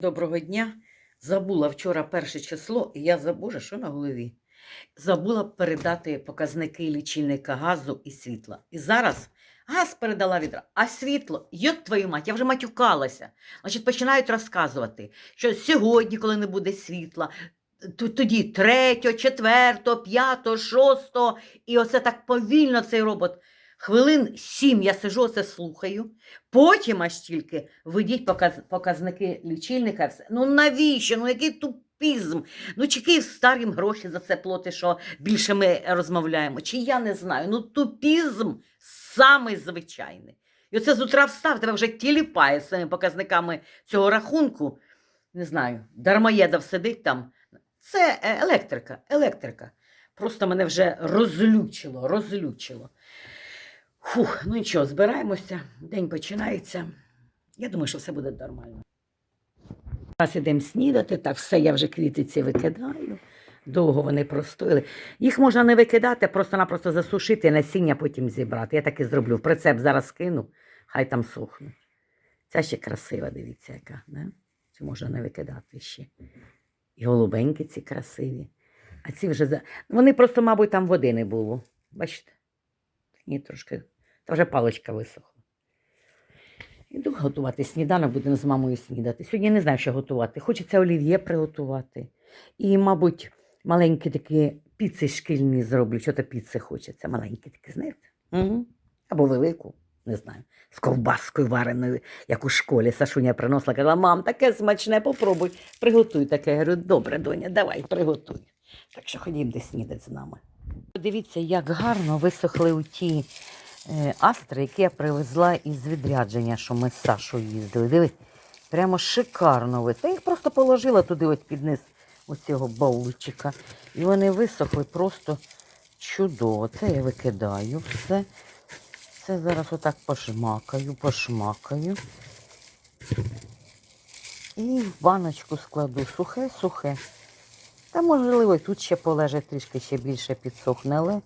Доброго дня. Забула вчора перше число, і я забула, що на голові. Забула передати показники лічильника газу і світла. І зараз газ передала відра, а світло, йот твою мать, я вже матюкалася. Значить, починають розказувати, що сьогодні, коли не буде світла, тоді третього, четвертого, п'ятого, шостого, і оце так повільно цей робот. Хвилин сім я сижу, це слухаю. Потім аж тільки введіть показ- показники лічильника. Все. Ну навіщо? Ну який тупізм? Ну чи Київ старим гроші за це платить, що більше ми розмовляємо? Чи я не знаю? Ну тупізм самий звичайний. І оце з утра встав, тебе вже тіліпає з цими показниками цього рахунку. Не знаю, дармоєдов сидить там. Це е, електрика, електрика. Просто мене вже розлючило, розлючило. Фух, ну нічого, збираємося, день починається. Я думаю, що все буде нормально. Зараз ідемо снідати, так все, я вже квітиці викидаю. Довго вони простояли. Їх можна не викидати, просто-напросто засушити, насіння потім зібрати. Я так і зроблю. В прицеп зараз кину, хай там сохнуть. Ця ще красива, дивіться, яка. Да? Цю можна не викидати ще. І голубенькі ці красиві. А ці вже. Вони просто, мабуть, там води не було. Бачите? Ні, трошки. Та вже паличка висохла. Іду готувати сніданок, будемо з мамою снідати. Сьогодні не знаю, що готувати. Хочеться олів'є приготувати. І, мабуть, маленькі такі піци шкільні зроблю. Що то піци хочеться. Маленькі такі, знаєте? Угу. Або велику, не знаю, з ковбаскою вареною, як у школі. Сашуня приносила, казала, мам, таке смачне, попробуй, приготуй таке. Я говорю, добре, доня, давай, приготуй. Так що ходім десь снідати з нами. Подивіться, як гарно висохли у ті е, астри, які я привезла із відрядження, що ми з Сашою їздили. Диви, прямо шикарно ви. Та їх просто положила туди от під низ оцього баульчика. І вони висохли просто чудово. Це я викидаю все. Це зараз отак пошмакаю, пошмакаю. І в баночку складу сухе-сухе. Та можливо, і тут ще полежить трішки ще більше підсохне, але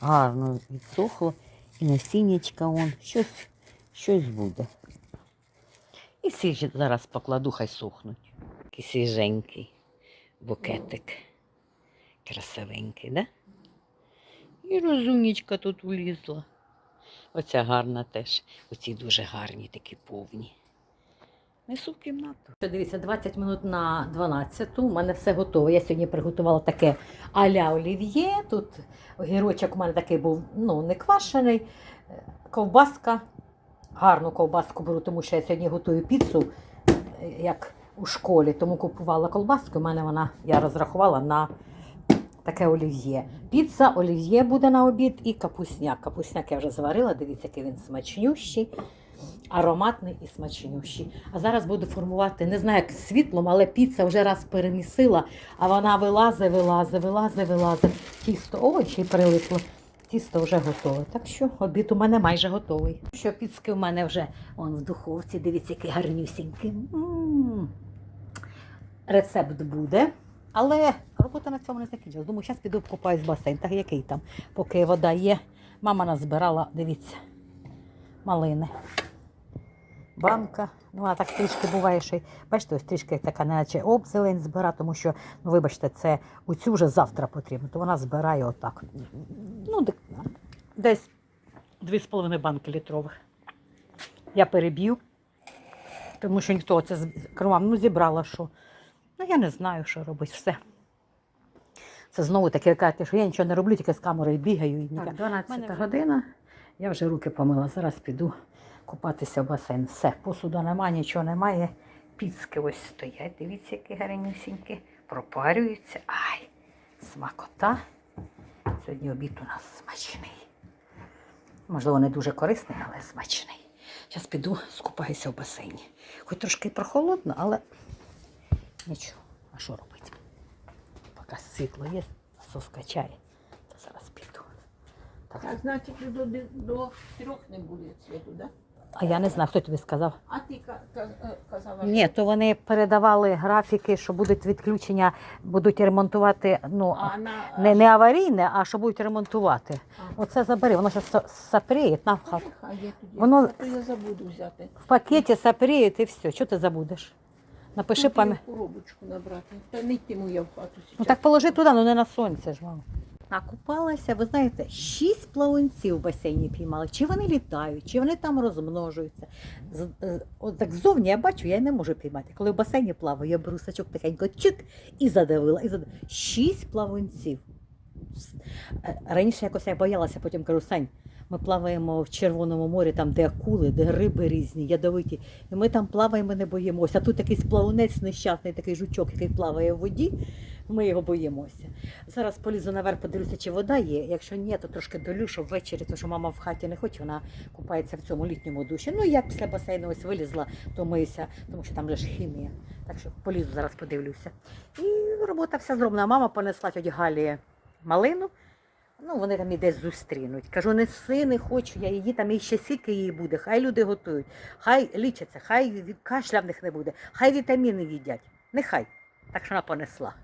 гарно відсохло. І насіннячка он, щось, щось буде. І всі зараз покладу, хай сохнуть. Такий свіженький букетик. Красивенький, да? І розумнічка тут влізла. Оця гарна теж. Оці дуже гарні, такі повні. Несу в кімнату. Дивіться, 20 минут на 12. У мене все готове. Я сьогодні приготувала таке а-ля олів'є. Тут огірочок у мене такий був ну, не квашений. Ковбаска. Гарну ковбаску беру, тому що я сьогодні готую піцу, е, як у школі. Тому купувала колбаску. У мене вона, я розрахувала на таке олів'є. Піца, олів'є буде на обід і капусняк. Капусняк я вже зварила, дивіться, який він смачнющий ароматний і смачнющий. А зараз буду формувати, не знаю, як світлом, але піца вже раз перемісила, а вона вилазить, вилазить, вилазить, вилазить. Тісто, ой, ще прилипло. Тісто вже готове. Так що обід у мене майже готовий. Що піцки у мене вже он в духовці, дивіться, який гарнюсінький. М. Рецепт буде. Але робота на цьому не закінчилась. Думаю, зараз піду покупаюсь басейн. Так який там, поки вода є. Мама назбирала, дивіться, малини банка. Ну, вона так трішки буває, що й- бачите, ось трішки така, наче обзелень збира, тому що, ну вибачте, це оцю вже завтра потрібно, то вона збирає отак. Ну, десь 2,5 банки літрових. Я переб'ю, тому що ніхто це з- кромам, ну зібрала що. Ну, я не знаю, що робити. Все. Це знову таке, кажете, що я нічого не роблю, тільки з камерою бігаю. І ніяк. Так, 12 Мене година. Я вже руки помила, зараз піду купатися в басейн. Все, посуду немає, нічого немає. Піцки ось стоять. Дивіться, які гарнюсінькі. Пропарюються. Ай, смакота. Сьогодні обід у нас смачний. Можливо, не дуже корисний, але смачний. Зараз піду скупаюся в басейні. Хоч трошки прохолодно, але нічого. А що робити? Поки світло є, насос качає, то зараз піду. Так. Так, значить, до, трьох не буде світу, да? А я не знаю, хто тобі сказав. А ти е, казала, Ні, то вони передавали графіки, що будуть відключення, будуть ремонтувати. Ну а на... не, не аварійне, а що будуть ремонтувати. А. Оце забери, воно зараз сапріє на хату. Воно- а то я забуду взяти. В пакеті сапріє і все. Що ти забудеш? Напиши пам'ять. коробочку набрати. Та не йтиму я в хату Ну так положи туди, ну не на сонце ж мама. Накупалася, ви знаєте, шість плавунців в басейні піймали. Чи вони літають, чи вони там розмножуються. З- От так ззовні я бачу, я не можу піймати. Коли в басейні плаваю, я беру сачок тихенько чик і задавила. І задавила. Шість плавунців. Е, Раніше якось я боялася, потім кажу, Сань, ми плаваємо в Червоному морі, там, де акули, де риби різні, ядовиті. І ми там плаваємо, не боїмося. А тут якийсь плавунець нещасний, такий жучок, який плаває в воді. Ми його боїмося. Зараз полізу наверх, подивлюся, чи вода є. Якщо ні, то трошки долю, щоб ввечері, тому що мама в хаті не хоче, вона купається в цьому літньому душі. Ну, я після басейну ось вилізла, то миюся, тому що там ж хімія. Так що полізу зараз подивлюся. І робота вся зроблена. Мама понесла тьоті Галі малину. Ну, вони там і десь зустрінуть. Кажу, неси, не хочу, я її там і ще сіки її буде. Хай люди готують, хай лічаться, хай кашля в них не буде, хай вітаміни їдять. Нехай. Так що вона понесла.